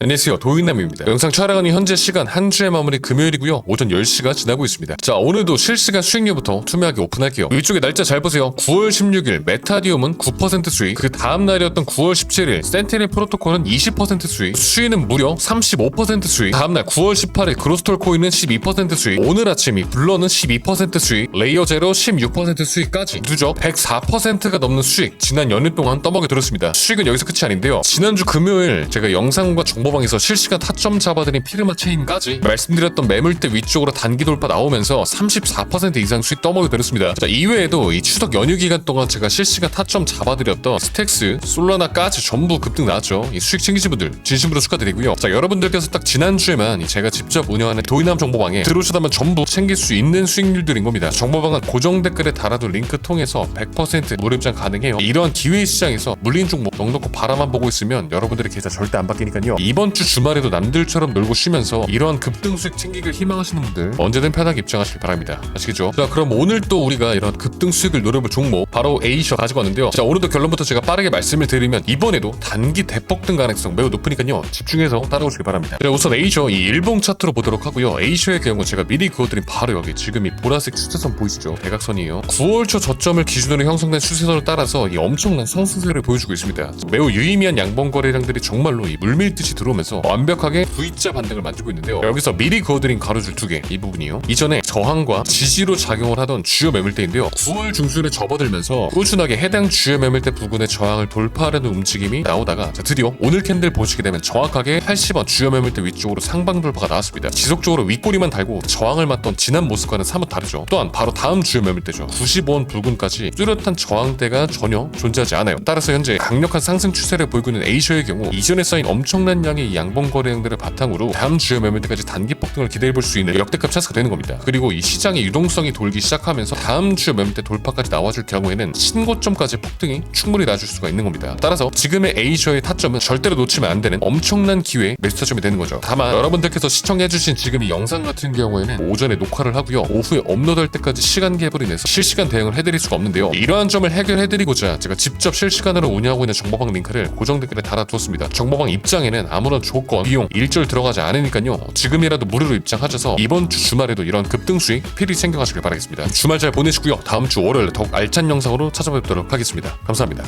안녕하세요 도인남입니다. 영상 촬영하는 현재 시간 한 주의 마무리 금요일이고요. 오전 10시가 지나고 있습니다. 자 오늘도 실시간 수익률부터 투명하게 오픈할게요. 위쪽에 날짜 잘 보세요. 9월 16일 메타디움은 9% 수익. 그 다음 날이었던 9월 17일 센티넬 프로토콜은 20% 수익. 수익은 무려 35% 수익. 다음날 9월 18일 그로스톨 코인은 12% 수익. 오늘 아침 이 블러는 12% 수익. 레이어 제로 16% 수익까지. 누적 104%가 넘는 수익. 지난 연휴 동안 떠먹여 들었습니다. 수익은 여기서 끝이 아닌데요. 지난주 금요일 제가 영상과 정보 방에서 실시간 타점 잡아드린 피르마 체인까지 말씀드렸던 매물대 위쪽으로 단기 돌파 나오면서 34% 이상 수익 떠먹여 들었습니다. 자 이외에도 이 추석 연휴 기간 동안 제가 실시간 타점 잡아드렸던 스택스 솔라나까지 전부 급등 나왔죠. 이 수익 챙기신 분들 진심으로 축하드리고요. 자 여러분들께서 딱 지난주에만 이 제가 직접 운영하는 도이남 정보방에 들어오시다면 전부 챙길 수 있는 수익률들인 겁니다. 정보방은 고정 댓글에 달아둔 링크 통해서 100% 무료 입장 가능해요. 이러한 기회 시장에서 물린 종목 넉넉히 바라만 보고 있으면 여러분들의 계좌 절대 안 바뀌니까요 주 주말에도 남들처럼 놀고 쉬면서 이러한 급등 수익 챙기길 희망하시는 분들 언제든 편하게 입장하시길 바랍니다. 아시겠죠? 자 그럼 오늘 또 우리가 이런 급등 수익을 노려볼 종목 바로 에이셔 가지고 왔는데요. 자 오늘도 결론부터 제가 빠르게 말씀을 드리면 이번에도 단기 대폭등 가능성 매우 높으니까요. 집중해서 따라오시길 바랍니다. 자, 우선 에이셔 이 일봉 차트로 보도록 하고요. 에이셔의 경우 제가 미리 그어드린 바로 여기 지금 이 보라색 추세선 보이시죠? 대각선이에요. 9월 초 저점을 기준으로 형성된 추세선을 따라서 이 엄청난 상승세를 보여주고 있습니다. 매우 유의미한 양봉 거래량들이 정말로 이 물밀듯이 들어 오면서 완벽하게 V자 반등을 만들고 있는데요. 여기서 미리 그어드린 가로줄 두 개 이 부분이요. 이전에 저항과 지지로 작용을 하던 주요 매물대인데요. 9월 중순에 접어들면서 꾸준하게 해당 주요 매물대 부근의 저항을 돌파하려는 움직임이 나오다가 자, 드디어 오늘 캔들 보시게 되면 정확하게 80원 주요 매물대 위쪽으로 상방 돌파가 나왔습니다. 지속적으로 윗꼬리만 달고 저항을 맞던 지난 모습과는 사뭇 다르죠. 또한 바로 다음 주요 매물대죠. 95원 부근까지 뚜렷한 저항대가 전혀 존재하지 않아요. 따라서 현재 강력한 상승 추세를 보이고 있는 에이셔의 경우 이전에 쌓인 엄청난 양의 양봉 거래량들을 바탕으로 다음 주요 매물대까지 단기 폭등을 기대해 볼 수 있는 역대급 차트가 되는 겁니다. 그리고 이 시장의 유동성이 돌기 시작하면서 다음 주요 매물대 돌파까지 나와줄 경우에는 신고점까지 폭등이 충분히 나줄 수가 있는 겁니다. 따라서 지금의 에이셔의 타점은 절대로 놓치면 안 되는 엄청난 기회 매수 타점이 되는 거죠. 다만 여러분들께서 시청해주신 지금 이 영상 같은 경우에는 오전에 녹화를 하고요. 오후에 업로드할 때까지 시간 갭을 인해서 실시간 대응을 해드릴 수가 없는데요. 이러한 점을 해결해드리고자 제가 직접 실시간으로 운영하고 있는 정보방 링크를 고정 댓글에 달아두었습니다. 정보방 입장에는 아무런 조건 비용 일절 들어가지 않으니까요. 지금이라도 무료로 입장하셔서 이번 주 주말에도 이런 급등 수익 필히 챙겨가시길 바라겠습니다. 주말 잘 보내시고요. 다음 주 월요일 더욱 알찬 영상으로 찾아뵙도록 하겠습니다. 감사합니다